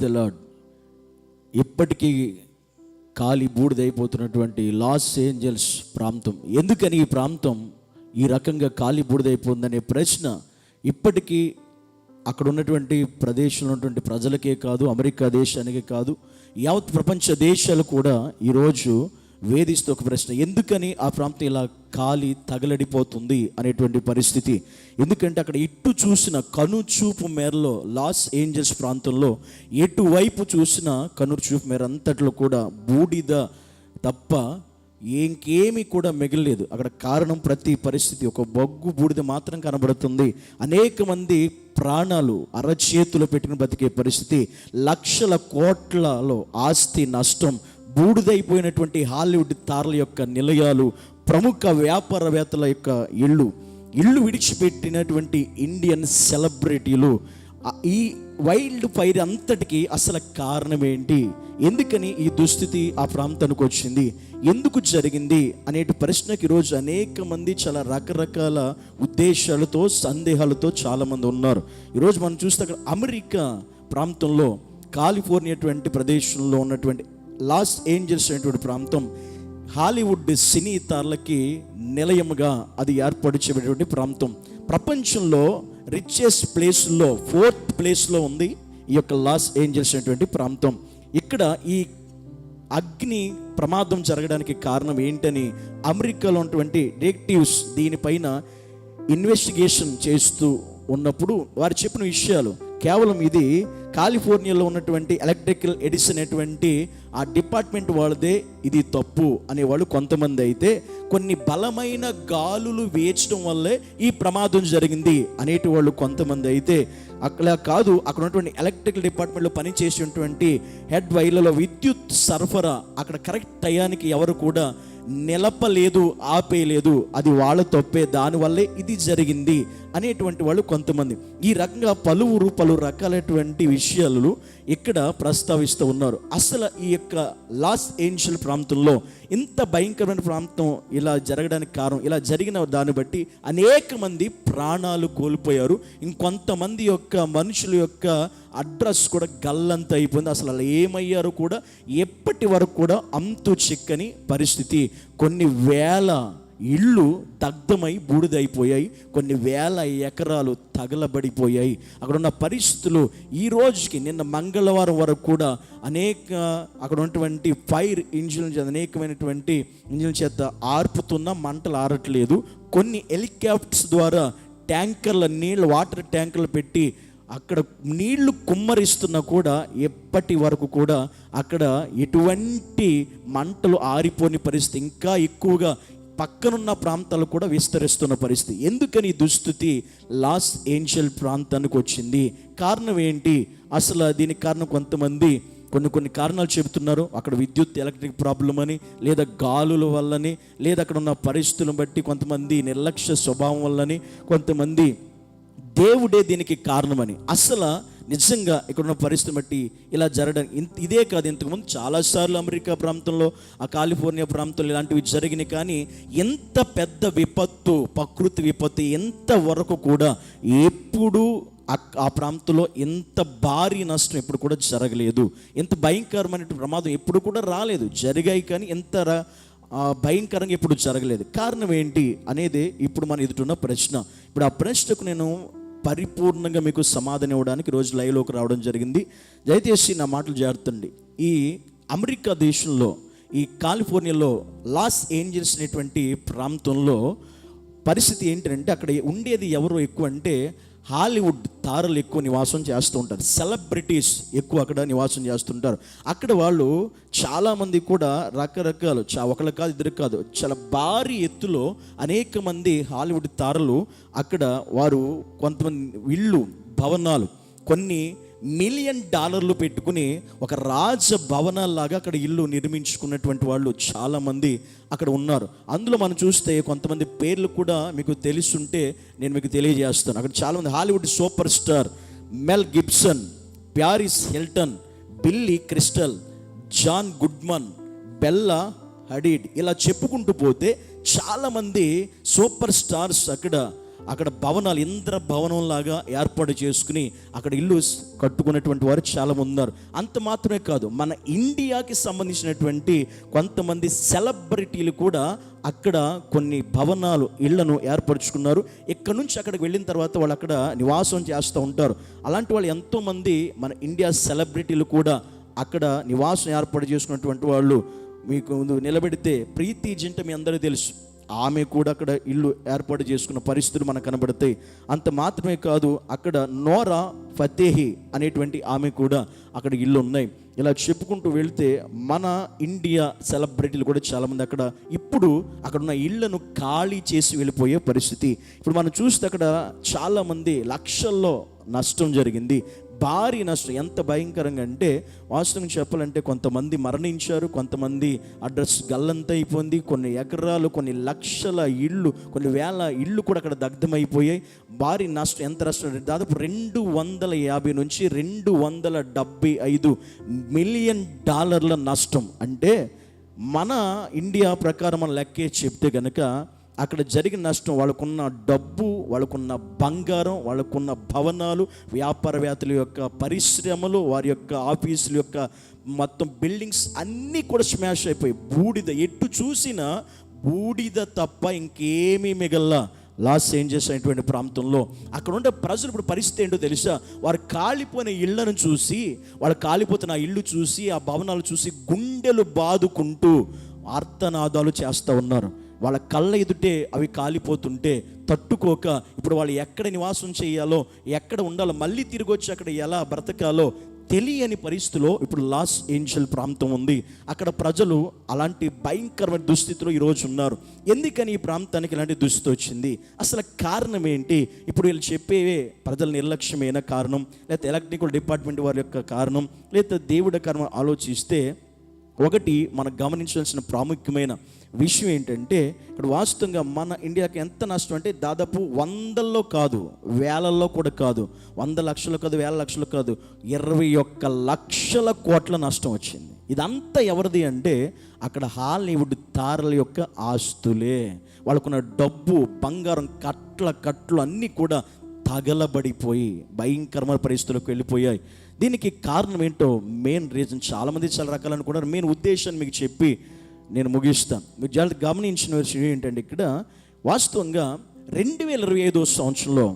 The lord ఇప్పటికీ కాలి బూడిదైపోతున్నటువంటి Los Angeles ప్రాంతం. ఎందుకని ఈ ప్రాంతం ఈ రకంగా కాలి బూడిదైపోతుందనే ప్రశ్న ఇప్పటికీ అక్కడ ఉన్నటువంటి ప్రదేశంలో ఉన్నటువంటి ప్రజలకే కాదు అమెరికా దేశానికే కాదు యావత్ ప్రపంచ దేశాలు కూడా ఈరోజు వేధిస్తూ ఒక ప్రశ్న ఎందుకని ఆ ప్రాంతం ఇలా కాలి తగలడిపోతుంది అనేటువంటి పరిస్థితి? ఎందుకంటే అక్కడ ఇటు చూసిన కను చూపు మేరలో లాస్ ఏంజల్స్ ప్రాంతంలో ఎటువైపు చూసిన కను చూపు మేర అంతట్లో కూడా బూడిద తప్ప ఇంకేమీ కూడా మిగలలేదు. అక్కడ కారణం ప్రతి పరిస్థితి ఒక బొగ్గు బూడిద మాత్రం కనబడుతుంది. అనేక మంది ప్రాణాలు అరచేతులు పెట్టిన బతికే పరిస్థితి లక్షల కోట్లలో ఆస్తి నష్టం బూడిదైపోయినటువంటి హాలీవుడ్ తారల యొక్క నిలయాలు ప్రముఖ వ్యాపారవేత్తల యొక్క ఇళ్ళు ఇల్లు విడిచిపెట్టినటువంటి ఇండియన్ సెలబ్రిటీలు ఈ వైల్డ్ ఫైర్ అంతటికి అసలు కారణం ఏంటి ఎందుకని ఈ దుస్థితి ఆ ప్రాంతానికి వచ్చింది? ఎందుకు జరిగింది? అనేటి ప్రశ్నకి ఈరోజు అనేక మంది చాలా రకరకాల ఉద్దేశాలతో సందేహాలతో చాలామంది ఉన్నారు. ఈరోజు మనం చూస్తే అక్కడ అమెరికా ప్రాంతంలో కాలిఫోర్నియా ప్రదేశంలో ఉన్నటువంటి లాస్ ఏంజల్స్ అనేటువంటి ప్రాంతం హాలీవుడ్ సినీ తారలకి నిలయముగా అది ఏర్పరిచేటువంటి ప్రాంతం. ప్రపంచంలో రిచెస్ట్ ప్లేస్లో ఫోర్త్ ప్లేస్లో ఉంది ఈ యొక్క లాస్ ఏంజల్స్ అనేటువంటి ప్రాంతం. ఇక్కడ ఈ అగ్ని ప్రమాదం జరగడానికి కారణం ఏంటని అమెరికాలో ఉన్నటువంటి డిటెక్టివ్స్ దీనిపైన ఇన్వెస్టిగేషన్ చేస్తూ ఉన్నప్పుడు వారు చెప్పిన విషయాలు. కేవలం ఇది కాలిఫోర్నియాలో ఉన్నటువంటి ఎలక్ట్రికల్ ఎడిసన్ అనేటువంటి ఆ డిపార్ట్మెంట్ వాళ్ళదే ఇది తప్పు అనేవాళ్ళు కొంతమంది అయితే కొన్ని బలమైన గాలులు వేచడం వల్లే ఈ ప్రమాదం జరిగింది అనేటి వాళ్ళు కొంతమంది అయితే అక్కడ కాదు అక్కడ ఉన్నటువంటి ఎలక్ట్రికల్ డిపార్ట్మెంట్లో పనిచేసేటువంటి హెడ్ వైర్లలో విద్యుత్ సరఫరా అక్కడ కరెక్ట్ టయానికి ఎవరు కూడా నిలపలేదు ఆపేయలేదు అది వాళ్ళ తప్పే. దానివల్లే ఇది జరిగింది అనేటువంటి వాళ్ళు కొంతమంది. ఈ రకంగా పలువురు పలు రకాలైనటువంటి విషయాలు ఇక్కడ ప్రస్తావిస్తూ ఉన్నారు. అసలు ఈ యొక్క లాస్ ఏంజల్ ప్రాంతంలో ఇంత భయంకరమైన ప్రాంతం ఇలా జరగడానికి కారణం ఇలా జరిగిన దాన్ని బట్టి అనేక మంది ప్రాణాలు కోల్పోయారు. ఇంకొంతమంది యొక్క మనుషుల యొక్క అడ్రస్ కూడా గల్లంత అయిపోయింది. అసలు అలా ఏమయ్యారో కూడా ఎప్పటి వరకు కూడా అంతు చిక్కని పరిస్థితి. కొన్ని వేల ఇళ్ళు దగ్ధమై బూడిదైపోయాయి కొన్ని వేల ఎకరాలు తగలబడిపోయాయి. అక్కడ ఉన్న పరిస్థితులు ఈ రోజుకి నిన్న మంగళవారం వరకు కూడా అనేక అక్కడ ఉన్నటువంటి ఫైర్ ఇంజిన్ చేత అనేకమైనటువంటి ఇంజిన్ చేత ఆర్పుతున్న మంటలు ఆరట్లేదు. కొన్ని హెలికాప్టర్స్ ద్వారా ట్యాంకర్ల నీళ్ళు వాటర్ ట్యాంకర్లు పెట్టి అక్కడ నీళ్ళు కుమ్మరిస్తున్నా కూడా ఎప్పటి వరకు కూడా అక్కడ ఎటువంటి మంటలు ఆరిపోని పరిస్థితి ఇంకా ఎక్కువగా పక్కనున్న ప్రాంతాలు కూడా విస్తరిస్తున్న పరిస్థితి. ఎందుకని దుస్థితి? లాస్ ఏంజల్ ప్రాంతానికి వచ్చింది. కారణం ఏంటి? అసలు దీనికి కారణం కొంతమంది కొన్ని కొన్ని కారణాలు చెబుతున్నారు. అక్కడ విద్యుత్ ఎలక్ట్రిక్ ప్రాబ్లం అని లేదా గాలుల వల్లని లేదా అక్కడ ఉన్న పరిస్థితులను బట్టి కొంతమంది నిర్లక్ష్య స్వభావం వల్లని కొంతమంది దేవుడే దీనికి కారణమని. అసలు నిజంగా ఇక్కడ ఉన్న పరిస్థితి బట్టి ఇలా జరగడం ఇంత ఇదే కాదు. ఇంతకుముందు చాలాసార్లు అమెరికా ప్రాంతంలో ఆ కాలిఫోర్నియా ప్రాంతంలో ఇలాంటివి జరిగినాయి. కానీ ఎంత పెద్ద విపత్తు ప్రకృతి విపత్తు ఎంత వరకు కూడా ఎప్పుడు ఆ- ప్రాంతంలో ఎంత భారీ నష్టం ఎప్పుడు కూడా జరగలేదు. ఎంత భయంకరమైన ప్రమాదం ఎప్పుడు కూడా రాలేదు. జరిగాయి కానీ ఎంత భయంకరంగా ఎప్పుడు జరగలేదు. కారణం ఏంటి అనేది ఇప్పుడు మన ఎదుటిన్న ప్రశ్న. ఇప్పుడు ఆ ప్రశ్నకు నేను పరిపూర్ణంగా మీకు సమాధానం ఇవ్వడానికి రోజు లైవ్లోకి రావడం జరిగింది. దయచేసి నా మాటలు జారుతుంది ఈ అమెరికా దేశంలో ఈ కాలిఫోర్నియాలో లాస్ ఏంజల్స్ అనేటువంటి ప్రాంతంలో పరిస్థితి ఏంటంటే అక్కడ ఉండేది ఎవరు ఎక్కువ అంటే హాలీవుడ్ తారలు ఎక్కువ నివాసం చేస్తూ ఉంటారు. సెలబ్రిటీస్ ఎక్కువ అక్కడ నివాసం చేస్తుంటారు. అక్కడ వాళ్ళు చాలామంది కూడా రకరకాలు చా ఒకళ్ళు కాదు ఇద్దరు కాదు చాలా భారీ ఎత్తులో అనేక మంది హాలీవుడ్ తారలు అక్కడ వారు కొంతమంది ఇళ్ళు భవనాలు కొన్ని మిలియన్ డాలర్లు పెట్టుకుని ఒక రాజ భవనాల్లాగా అక్కడ ఇల్లు నిర్మించుకున్నటువంటి వాళ్ళు చాలామంది అక్కడ ఉన్నారు. అందులో మనం చూస్తే కొంతమంది పేర్లు కూడా మీకు తెలుసుంటే నేను మీకు తెలియజేస్తాను. అక్కడ చాలామంది Hollywood superstar Mel Gibson Paris Hilton Billy Crystal John Goodman Bella Hadid ఇలా చెప్పుకుంటూ పోతే చాలామంది సూపర్ స్టార్స్ అక్కడ అక్కడ భవనాలు ఇంద్ర భవనం లాగా ఏర్పాటు చేసుకుని అక్కడ ఇల్లు కట్టుకునేటువంటి కట్టుకున్నటువంటి వారు చాలామంది ఉన్నారు అంత మాత్రమే కాదు మన ఇండియాకి సంబంధించినటువంటి కొంతమంది సెలబ్రిటీలు కూడా అక్కడ కొన్ని భవనాలు ఇళ్ళను ఏర్పరచుకున్నారు. ఇక్కడ నుంచి అక్కడికి వెళ్ళిన తర్వాత వాళ్ళు అక్కడ నివాసం చేస్తూ ఉంటారు. అలాంటి వాళ్ళు ఎంతోమంది మన ఇండియా సెలబ్రిటీలు కూడా అక్కడ నివాసం ఏర్పాటు చేసుకున్నటువంటి వాళ్ళు మీకు నిలబెడితే ప్రీతి జంట మీ అందరూ తెలుసు. ఆమె కూడా అక్కడ ఇల్లు ఏర్పాటు చేసుకున్న పరిస్థితులు మనకు కనబడతాయి అంత మాత్రమే కాదు అక్కడ నోరా ఫతేహి అనేటువంటి ఆమె కూడా అక్కడ ఇల్లు ఉన్నాయి. ఇలా చెప్పుకుంటూ వెళ్తే మన ఇండియా సెలబ్రిటీలు కూడా చాలామంది అక్కడ ఇప్పుడు అక్కడ ఉన్న ఇళ్ళను ఖాళీ చేసి వెళ్ళిపోయే పరిస్థితి. ఇప్పుడు మనం చూస్తే అక్కడ చాలామంది లక్షల్లో నష్టం జరిగింది. భారీ నష్టం. ఎంత భయంకరంగా అంటే వాస్తవం చెప్పాలంటే కొంతమంది మరణించారు కొంతమంది అడ్రస్ గల్లంత అయిపోయింది కొన్ని ఎకరాలు కొన్ని లక్షల ఇళ్ళు కొన్ని వేల ఇళ్ళు కూడా అక్కడ దగ్ధమైపోయాయి. భారీ నష్టం. ఎంత నష్టం అంటే దాదాపు రెండు వందల యాభై నుంచి రెండు వందల డెబ్బై ఐదు మిలియన్ డాలర్ల నష్టం. అంటే మన ఇండియా ప్రకారం మన లెక్కే చెప్తే గనక అక్కడ జరిగిన నష్టం వాళ్ళకున్న డబ్బు వాళ్ళకున్న బంగారం వాళ్ళకున్న భవనాలు వ్యాపారవేత్తల యొక్క పరిశ్రమలు వారి యొక్క ఆఫీసుల యొక్క మొత్తం బిల్డింగ్స్ అన్నీ కూడా స్మాష్ అయిపోయి. బూడిద ఎటు చూసినా బూడిద తప్ప ఇంకేమీ మిగల్లా. లాస్ ఏంజెస్ అనేటువంటి ప్రాంతంలో అక్కడ ఉండే ప్రజలు ఇప్పుడు పరిస్థితి ఏంటో తెలుసా? వారు కాలిపోయిన ఇళ్ళను చూసి వాళ్ళు కాలిపోతున్న ఆ ఇల్లు చూసి ఆ భవనాలు చూసి గుండెలు బాదుకుంటూ ఆర్తనాదాలు చేస్తూ ఉన్నారు. వాళ్ళ కళ్ళ ఎదుటే అవి కాలిపోతుంటే తట్టుకోక ఇప్పుడు వాళ్ళు ఎక్కడ నివాసం చేయాలో ఎక్కడ ఉండాలో మళ్ళీ తిరిగి వచ్చి అక్కడ ఎలా బ్రతకాలో తెలియని పరిస్థితిలో ఇప్పుడు లాస్ ఏంజల్ ప్రాంతం ఉంది. అక్కడ ప్రజలు అలాంటి భయంకరమైన దుస్థితిలో ఈరోజు ఉన్నారు. ఎందుకని ఈ ప్రాంతానికి ఇలాంటి దుస్థితి వచ్చింది? అసలు కారణం ఏంటి? ఇప్పుడు వీళ్ళు చెప్పేవే ప్రజల నిర్లక్ష్యమైన కారణం లేకపోతే ఎలక్ట్రికల్ డిపార్ట్మెంట్ వారి యొక్క కారణం లేకపోతే దేవుడి కారణం ఆలోచిస్తే ఒకటి మనం గమనించాల్సిన ప్రాముఖ్యమైన విషయం ఏంటంటే ఇక్కడ వాస్తవంగా మన ఇండియాకి ఎంత నష్టం అంటే దాదాపు వందల్లో కాదు వేలల్లో కూడా కాదు వంద లక్షలు కాదు వేల లక్షలు కాదు ఇరవై ఒక్క లక్షల కోట్ల నష్టం వచ్చింది. ఇదంతా ఎవరిది అంటే అక్కడ హాలీవుడ్ తారల యొక్క ఆస్తులే. వాళ్ళకున్న డబ్బు బంగారం కట్ల కట్లు అన్నీ కూడా తగలబడిపోయి భయంకరమైన పరిస్థితులకు వెళ్ళిపోయాయి. దీనికి కారణం ఏంటో మెయిన్ రీజన్ చాలామంది చాలా రకాలు అనుకున్నారు మెయిన్ ఉద్దేశాన్ని మీకు చెప్పి నేను ముగిస్తాను. మీరు చాలా గమనించిన విషయం ఏంటంటే ఇక్కడ వాస్తవంగా రెండు వేల ఇరవై ఐదో సంవత్సరంలో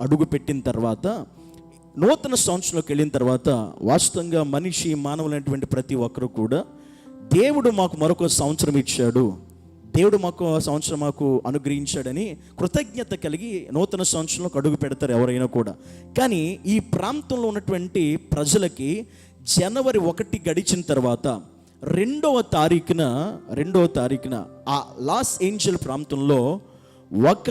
అడుగు పెట్టిన తర్వాత నూతన సంవత్సరంలోకి వెళ్ళిన తర్వాత వాస్తవంగా మనిషి మానవులైనటువంటి ప్రతి ఒక్కరు కూడా దేవుడు మాకు మరొక సంవత్సరం ఇచ్చాడు. దేవుడు మాకు ఆ సంవత్సరం మాకు అనుగ్రహించాడని కృతజ్ఞత కలిగి నూతన సంవత్సరంలోకి అడుగు పెడతారు ఎవరైనా కూడా. కానీ ఈ ప్రాంతంలో ఉన్నటువంటి ప్రజలకి జనవరి ఒకటి గడిచిన తర్వాత రెండవ తారీఖున రెండవ తారీఖున ఆ లాస్ ఏంజల్ ప్రాంతంలో ఒక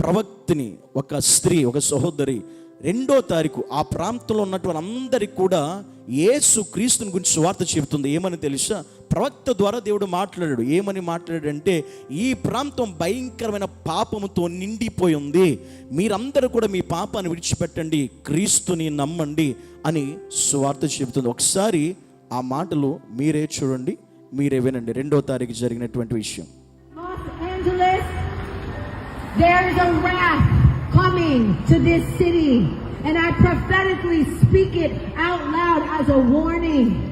ప్రవక్తిని ఒక స్త్రీ ఒక సహోదరి రెండో తారీఖు ఆ ప్రాంతంలో ఉన్నటువంటి అందరికి కూడా యేసు క్రీస్తుని గురించి సువార్త చెబుతుంది. ఏమని తెలుసా? ప్రవక్త ద్వారా దేవుడు మాట్లాడాడు. ఏమని మాట్లాడాడంటే ఈ ప్రాంతం భయంకరమైన పాపముతో నిండిపోయి ఉంది. మీరందరూ కూడా మీ పాపాన్ని విడిచిపెట్టండి. క్రీస్తుని నమ్మండి అని సువార్త చెబుతుంది. ఒకసారి ఆ మాటలు మీరే చూడండి మీరే వినండి. రెండో తారీఖు జరిగినటువంటి విషయం. There is a wrath coming to this city. And I prophetically speak it out loud as a warning.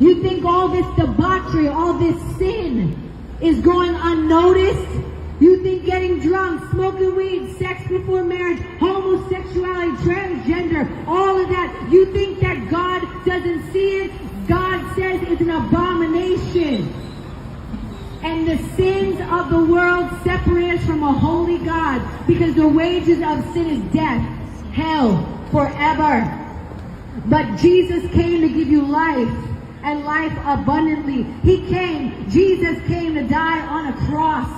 You think all this debauchery, all this sin is going unnoticed? You think getting drunk, smoking weed, sex before marriage, homosexuality, transgender, all of that, you think that God doesn't see it? God says it's an abomination. The sins of the world separate us from a holy God because the wages of sin is death, hell, forever. But Jesus came to give you life and life abundantly. He came, Jesus came to die on a cross,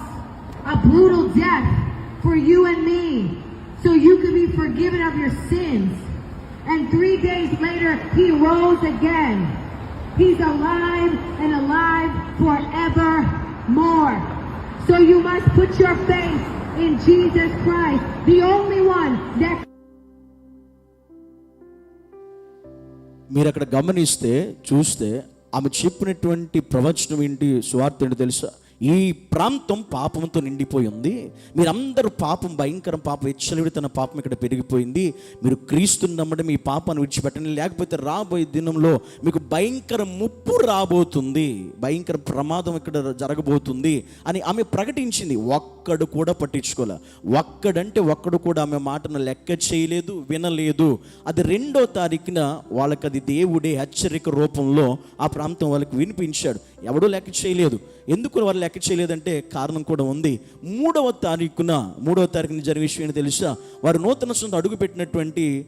a brutal death for you and me, so you could be forgiven of your sins. And three days later, he rose again. He's alive and alive more. So you must put your faith in Jesus Christ, the only one that మీరు అక్కడ గమనిస్తే చూస్తే ఆమె చెప్పినటువంటి ప్రవచనం ఏంటి స్వార్థ ఏంటి తెలుసా ఈ ప్రాంతం పాపంతో నిండిపోయి ఉంది. మీరందరూ పాపం భయంకరం పాపం హెచ్చలివిడుతున్న పాపం ఇక్కడ పెరిగిపోయింది. మీరు క్రీస్తుని నమ్మడం మీ పాపాన్ని విడిచిపెట్టండి. లేకపోతే రాబోయే దినంలో మీకు భయంకర ముప్పు రాబోతుంది. భయంకర ప్రమాదం ఇక్కడ జరగబోతుంది అని ఆమె ప్రకటించింది. ఒక్కడు కూడా పట్టించుకోలే. ఒక్కడంటే ఒక్కడు కూడా ఆమె మాటను లెక్క చేయలేదు వినలేదు. అది రెండో తారీఖున వాళ్ళకి అది దేవుడే హెచ్చరిక రూపంలో ఆ ప్రాంతం వాళ్ళకి వినిపించాడు. ఎవడూ లెక్క చేయలేదు. ఎందుకు వారు లెక్క చేయలేదంటే కారణం కూడా ఉంది. మూడవ తారీఖున మూడవ తారీఖున జరిగే విషయం తెలుసా? వారు నూతన సొంత అడుగుపెట్టినటువంటి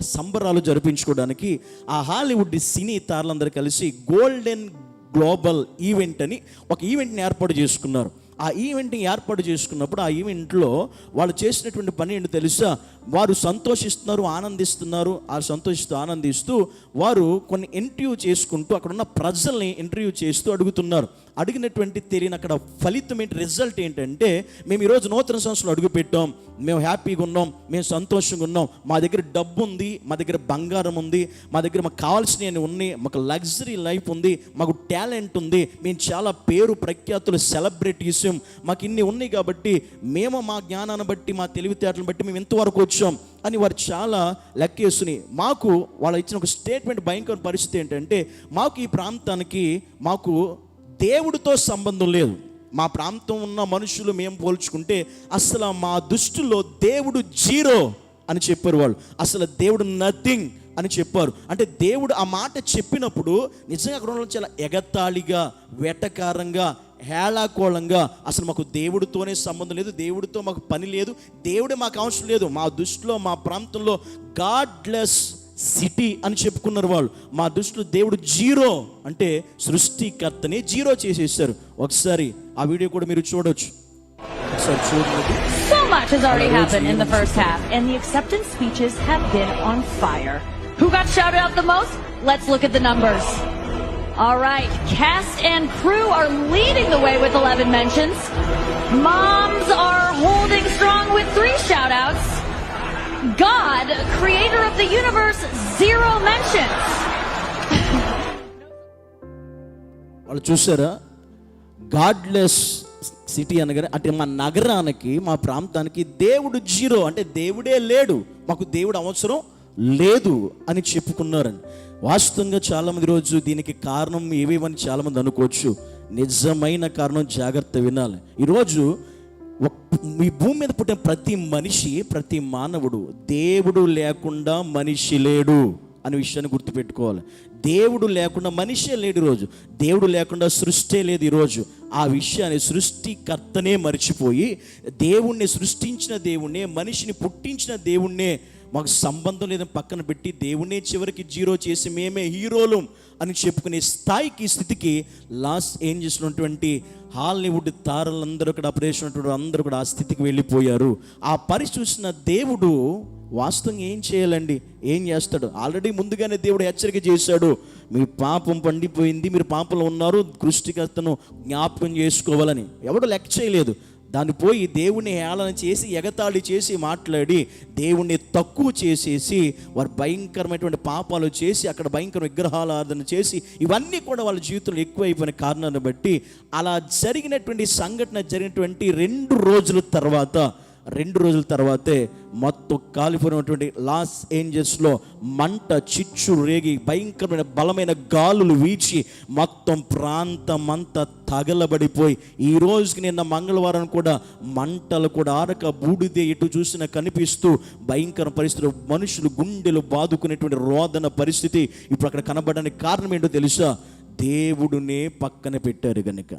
సంబరాలు జరిపించుకోవడానికి ఆ హాలీవుడ్ సినీ తారలందరూ కలిసి గోల్డెన్ గ్లోబల్ ఈవెంట్ అని ఒక ఈవెంట్ని ఏర్పాటు చేసుకున్నారు. ఆ ఈవెంట్ని ఏర్పాటు చేసుకున్నప్పుడు ఆ ఈవెంట్లో వాళ్ళు చేసినటువంటి పని ఏంటో తెలుసా? వారు సంతోషిస్తున్నారు ఆనందిస్తున్నారు. ఆ సంతోషిస్తూ ఆనందిస్తూ వారు కొన్ని ఇంటర్వ్యూ చేసుకుంటూ అక్కడ ఉన్న ప్రజల్ని ఇంటర్వ్యూ చేస్తూ అడుగుతున్నారు. అడిగినటువంటి తెలియని అక్కడ ఫలితం ఏంటి రిజల్ట్ ఏంటంటే మేము ఈరోజు నూతన సంవత్సరంలో అడుగుపెట్టాం. మేము హ్యాపీగా ఉన్నాం మేము సంతోషంగా ఉన్నాం. మా దగ్గర డబ్బు ఉంది మా దగ్గర బంగారం ఉంది మా దగ్గర మాకు కావాల్సినవి ఉన్నాయి మాకు లగ్జరీ లైఫ్ ఉంది మాకు టాలెంట్ ఉంది. మేము చాలా పేరు ప్రఖ్యాతులు సెలబ్రిటీస్ మాకు ఇన్ని ఉన్నాయి కాబట్టి మేము మా జ్ఞానాన్ని బట్టి మా తెలివితేటలను బట్టి మేము ఎంతవరకు వచ్చాం అని వారు చాలా లెక్కేసుని మాకు వాళ్ళు ఇచ్చిన ఒక స్టేట్మెంట్ భయంకర పరిస్థితి ఏంటంటే మాకు ఈ ప్రాంతానికి మాకు దేవుడితో సంబంధం లేదు. మా ప్రాంతం ఉన్న మనుషులు మేము పోల్చుకుంటే అసలు మా దృష్టిలో దేవుడు జీరో అని చెప్పారు వాళ్ళు. అసలు దేవుడు నథింగ్ అని చెప్పారు. అంటే దేవుడు ఆ మాట చెప్పినప్పుడు నిజంగా అక్కడ ఉన్న చాలా ఎగతాళిగా వెటకారంగా హేళాకోళంగా అసలు మాకు దేవుడితోనే సంబంధం లేదు దేవుడితో మాకు పని లేదు దేవుడే మాకు అవసరం లేదు. మా దృష్టిలో మా ప్రాంతంలో గాడ్లెస్ సిటీ అని చెప్పుకున్నారు వాళ్ళు మా దృష్టిలో దేవుడు జీరో అంటే సృష్టికర్తని జీరో చేసేసారు ఒకసారి ఆ వీడియో కూడా మీరు చూడొచ్చు ఒకసారి చూడండి So much has already happened in the first half, and the acceptance speeches have been on fire. Who got shouted out the most? Let's look at the numbers. All right, cast and crew are leading the way with 11 mentions. Moms are holding strong with three shout outs. God, creator of the universe, zero mentions. వాళ్ళు చూసారా? Godless city అనగానే అంటే మా నగరానికి మా ప్రాంతానికి దేవుడు zero అంటే దేవుడే లేడు. మాకు దేవుడు అవసరం లేదు అని చెప్పుకున్నారని. వాస్తవంగా చాలామంది రోజు దీనికి కారణం ఏవేవని చాలామంది అనుకోవచ్చు. నిజమైన కారణం జాగ్రత్త వినాలి. ఈరోజు ఈ భూమి మీద పుట్టిన ప్రతి మనిషి ప్రతి మానవుడు దేవుడు లేకుండా మనిషి లేడు అనే విషయాన్ని గుర్తుపెట్టుకోవాలి. దేవుడు లేకుండా మనిషే లేడు ఈరోజు. దేవుడు లేకుండా సృష్టి లేదు ఈరోజు. ఆ విషయాన్ని సృష్టికర్తనే మర్చిపోయి దేవుణ్ణి సృష్టించిన దేవుణ్ణే మనిషిని పుట్టించిన దేవుణ్ణే మాకు సంబంధం లేదని పక్కన పెట్టి దేవునే చివరికి జీరో చేసి మేమే హీరోలు అని చెప్పుకునే స్థాయికి స్థితికి లాస్ ఏం చేసినటువంటి హాలీవుడ్ తారలందరూ కూడా అప్రేషన్ అందరూ కూడా ఆ స్థితికి వెళ్ళిపోయారు. ఆ పరిస్థితి చూసిన దేవుడు వాస్తవంగా ఏం చేయాలండి? ఏం చేస్తాడు? ఆల్రెడీ ముందుగానే దేవుడు హెచ్చరిక చేశాడు. మీ పాపం పండిపోయింది మీరు పాపంలో ఉన్నారు దృష్టికర్తను జ్ఞాపకం చేసుకోవాలని. ఎవడు లెక్క చేయలేదు. దాన్ని పోయి దేవుణ్ణి హేళన చేసి ఎగతాళి చేసి మాట్లాడి దేవుణ్ణి తక్కువ చేసేసి వారు భయంకరమైనటువంటి పాపాలు చేసి అక్కడ భయంకర విగ్రహాలార్థన చేసి ఇవన్నీ కూడా వాళ్ళ జీవితంలో ఎక్కువైపోయిన కారణాన్ని బట్టి అలా జరిగినటువంటి సంఘటన జరిగినటువంటి రెండు రోజుల తర్వాత రెండు రోజుల తర్వాతే మొత్తం కాలిపోయినటువంటి లాస్ ఏంజల్స్లో మంట చిచ్చు రేగి భయంకరమైన బలమైన గాలులు వీచి మొత్తం ప్రాంతం అంతా తగలబడిపోయి ఈ రోజుకి నిన్న మంగళవారం కూడా మంటలు కూడా ఆరక బూడిదే ఇటు చూసినా కనిపిస్తూ భయంకర పరిస్థితులు మనుషులు గుండెలు బాదుకునేటువంటి రోదన పరిస్థితి ఇప్పుడు అక్కడ కనబడడానికి కారణం ఏంటో తెలుసా? దేవుడునే పక్కన పెట్టారు కనుక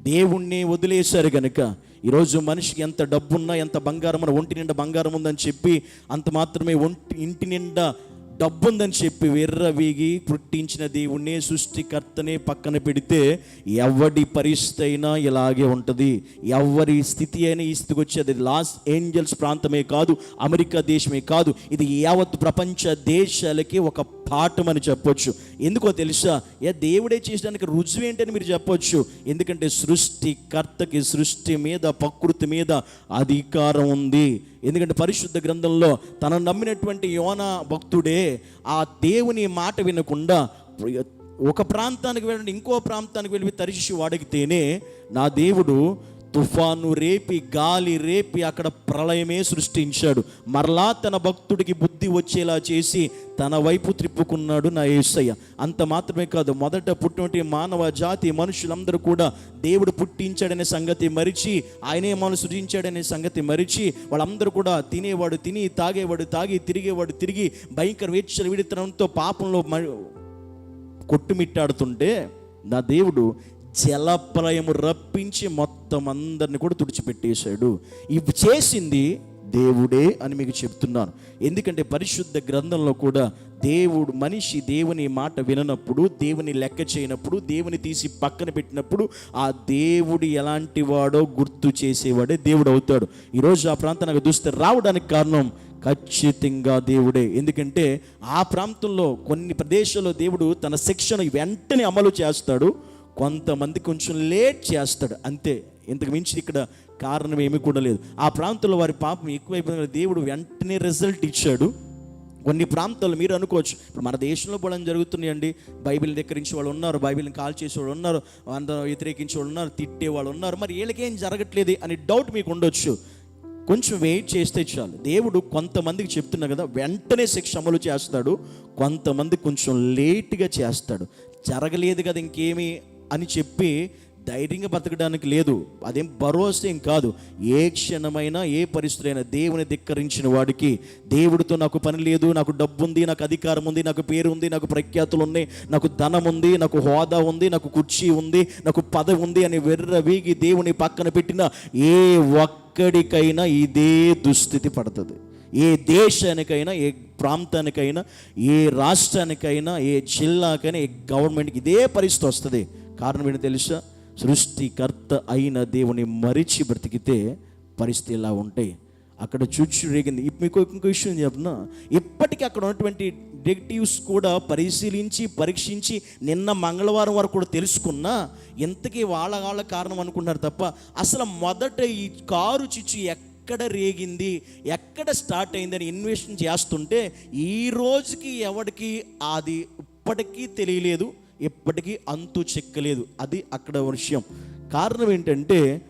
దేవుణ్ణి వదిలేశారు గనుక. ఈరోజు మనిషికి ఎంత డబ్బున్నా ఎంత బంగారం ఒంటి నిండా బంగారం ఉందని చెప్పి అంత మాత్రమే ఒంటి ఇంటి నిండా డబ్బు ఉందని చెప్పి వెర్రవీగి పుట్టించిన దేవుణ్ణి సృష్టికర్తనే పక్కన పెడితే ఎవడి పరిస్థితి అయినా ఇలాగే ఉంటుంది. ఎవరి స్థితి అయినా ఈ స్థితికి వచ్చేది లాస్ ఏంజల్స్ ప్రాంతమే కాదు అమెరికా దేశమే కాదు ఇది యావత్ ప్రపంచ దేశాలకి ఒక పాఠం అని చెప్పొచ్చు. ఎందుకో తెలుసా? ఏ దేవుడే చేసడానికి రుజువు ఏంటని మీరు చెప్పొచ్చు. ఎందుకంటే సృష్టికర్తకి సృష్టి మీద ప్రకృతి మీద అధికారం ఉంది. ఎందుకంటే పరిశుద్ధ గ్రంథంలో తనను నమ్మినటువంటి యోన భక్తుడే ఆ దేవుని మాట వినకుండా ఒక ప్రాంతానికి వెళ్ళండి ఇంకో ప్రాంతానికి వెళ్ళి తరిచి వాడికితేనే నా దేవుడు తుఫాను రేపి గాలి రేపి అక్కడ ప్రళయమే సృష్టించాడు. మరలా తన భక్తుడికి బుద్ధి వచ్చేలా చేసి తన వైపు త్రిప్పుకున్నాడు నా యేసయ్య అంత మాత్రమే కాదు మొదట పుట్టినటువంటి మానవ జాతి మనుషులందరూ కూడా దేవుడు పుట్టించాడనే సంగతి మరిచి ఆయనే మనం సృజించాడనే సంగతి మరిచి వాళ్ళందరూ కూడా తినేవాడు తిని తాగేవాడు తాగి తిరిగేవాడు తిరిగి భయంకర వేచ్చలు విడితనంతో పాపంలో మ- కొట్టుమిట్టాడుతుంటే నా దేవుడు జలప్రయము రప్పించి మొత్తం అందరిని కూడా తుడిచిపెట్టేశాడు. ఇవి చేసింది దేవుడే అని మీకు చెప్తున్నాను. ఎందుకంటే పరిశుద్ధ గ్రంథంలో కూడా దేవుడు మనిషి దేవుని మాట విననప్పుడు దేవుని లెక్క చేయనప్పుడు దేవుని తీసి పక్కన పెట్టినప్పుడు ఆ దేవుడు ఎలాంటి వాడో గుర్తు చేసేవాడే దేవుడు అవుతాడు. ఈరోజు ఆ ప్రాంతానికి చూస్తే రావడానికి కారణం ఖచ్చితంగా దేవుడే. ఎందుకంటే ఆ ప్రాంతంలో కొన్ని ప్రదేశాల్లో దేవుడు తన శిక్షను వెంటనే అమలు చేస్తాడు. కొంతమంది కొంచెం లేట్ చేస్తాడు. అంతే. ఇంతకు మించి ఇక్కడ కారణం ఏమీ కూడా లేదు. ఆ ప్రాంతంలో వారి పాపం ఎక్కువైపోయిన దేవుడు వెంటనే రిజల్ట్ ఇచ్చాడు. కొన్ని ప్రాంతాలు మీరు అనుకోవచ్చు ఇప్పుడు మన దేశంలో పోవడం జరుగుతున్నాయండి. బైబిల్ ధిక్కరించే వాళ్ళు ఉన్నారు బైబిల్ని కాల్ చేసే వాళ్ళు ఉన్నారు అందరూ వ్యతిరేకించే వాళ్ళు ఉన్నారు తిట్టే వాళ్ళు ఉన్నారు. మరి వీళ్ళకేం జరగట్లేదు అని డౌట్ మీకు ఉండొచ్చు. కొంచెం వెయిట్ చేస్తే చాలు. దేవుడు కొంతమందికి చెప్తున్నా కదా వెంటనే శిక్ష అమలు చేస్తాడు. కొంతమంది కొంచెం లేట్గా చేస్తాడు. జరగలేదు కదా ఇంకేమి అని చెప్పి ధైర్యంగా బతకడానికి లేదు. అదేం భరోసా ఏం కాదు. ఏ క్షణమైనా ఏ పరిస్థితి అయినా దేవుని ధిక్కరించిన వాడికి దేవుడితో నాకు పని లేదు నాకు డబ్బు ఉంది నాకు అధికారం ఉంది నాకు పేరు ఉంది నాకు ప్రఖ్యాతులు ఉన్నాయి నాకు ధనం ఉంది నాకు హోదా ఉంది నాకు కుర్చీ ఉంది నాకు పదవి ఉంది అని వెర్ర వీగి దేవుని పక్కన పెట్టిన ఏ ఒక్కడికైనా ఇదే దుస్థితి పడుతుంది. ఏ దేశానికైనా ఏ ప్రాంతానికైనా ఏ రాష్ట్రానికైనా ఏ జిల్లాకైనా ఏ గవర్నమెంట్కి ఇదే పరిస్థితి వస్తుంది. కారణం ఏంటి తెలుసా? సృష్టికర్త అయిన దేవుని మరిచి బ్రతికితే పరిస్థితి ఇలా ఉంటాయి. అక్కడ చూచి రేగింది. మీకు ఇంకో విషయం చెప్పిన ఇప్పటికీ అక్కడ ఉన్నటువంటి డిటెక్టివ్స్ కూడా పరిశీలించి పరీక్షించి నిన్న మంగళవారం వరకు కూడా తెలుసుకున్నా ఇంతకీ వాళ్ళ వాళ్ళ కారణం అనుకున్నారు తప్ప అసలు మొదట ఈ కారు చిచ్చు ఎక్కడ రేగింది ఎక్కడ స్టార్ట్ అయిందని ఇన్వెస్ట్ చేస్తుంటే ఈ రోజుకి ఎవరికి అది ఇప్పటికీ తెలియలేదు. ఇప్పటికీ అంతు చెక్కలేదు. అది అక్కడ విషయం. కారణం ఏంటంటే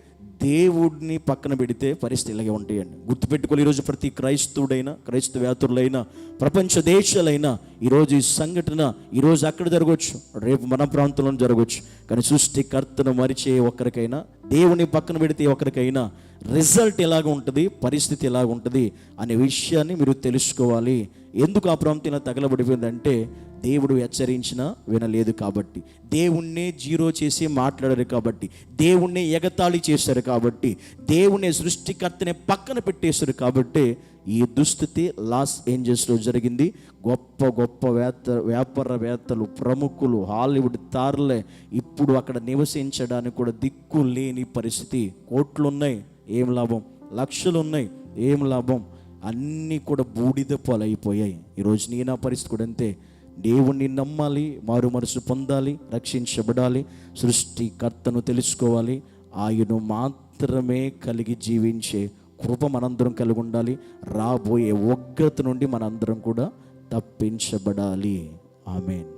దేవుడిని పక్కన పెడితే పరిస్థితి ఇలాగే ఉంటాయండి. గుర్తుపెట్టుకోవాలి ఈరోజు ప్రతి క్రైస్తవుడైనా క్రైస్తవేతరులైనా ప్రపంచ దేశాలైనా ఈరోజు ఈ సంఘటన ఈరోజు అక్కడ జరగవచ్చు రేపు మన ప్రాంతంలో జరగవచ్చు కానీ సృష్టికర్తను మరిచే ఒక్కరికైనా దేవుని పక్కన పెడితే ఒకరికైనా రిజల్ట్ ఎలాగ ఉంటుంది పరిస్థితి ఎలాగ ఉంటుంది అనే విషయాన్ని మీరు తెలుసుకోవాలి. ఎందుకు ఆ ప్రాంతం ఇలా తగలబడిపోయిందంటే దేవుడు హెచ్చరించినా వినలేదు కాబట్టి. దేవుణ్ణే జీరో చేసి మాట్లాడారు కాబట్టి. దేవుణ్ణే ఎగతాళి చేశారు కాబట్టి. దేవుణ్ణే సృష్టికర్తనే పక్కన పెట్టేశారు కాబట్టి ఈ దుస్థితి లాస్ ఏంజల్స్లో జరిగింది. గొప్ప గొప్ప వేత్త వ్యాపారవేత్తలు ప్రముఖులు హాలీవుడ్ తారలే ఇప్పుడు అక్కడ నివసించడానికి కూడా దిక్కు లేని పరిస్థితి. కోట్లు ఉన్నాయి ఏం లాభం? లక్షలు ఉన్నాయి. ఏం లాభం? అన్నీ కూడా బూడిద పాలైపోయాయి. ఈరోజు నీ నా పరిస్థితి కూడా అంతే. దేవుణ్ణి నమ్మాలి మారు మనసు పొందాలి రక్షించబడాలి సృష్టికర్తను తెలుసుకోవాలి. ఆయన మాత్రమే కలిగి జీవించే కృప మనందరం కలిగి ఉండాలి. రాబోయే ఉగ్రత నుండి మనందరం కూడా తప్పించబడాలి. ఆమెన్.